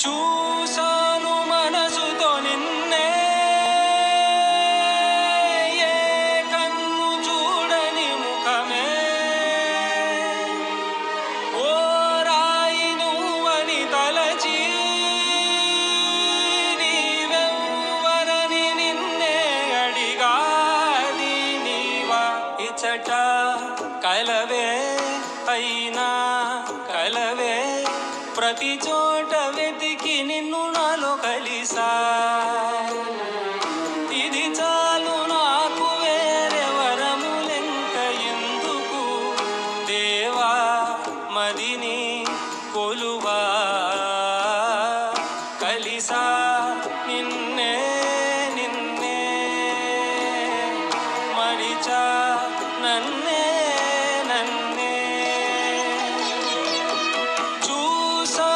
చూసాను మనసుతో నిన్నే. ఏ కన్ను చూడని ముఖమే. ఓ రాయి నువ్వని తలచి నీవెవ్వరని నిన్నే అడిగాది నీవా ఇచ్చట కలవే అయినా. ప్రతి చోట వెతికి నిన్ను నాలో కలిసా. ఇది చాలు నాకు వేరే వరము లెంక ఎందుకు? దేవా మదిని కొలువా. కలిసా నిన్నే నిన్నే. మరిచా నన్నే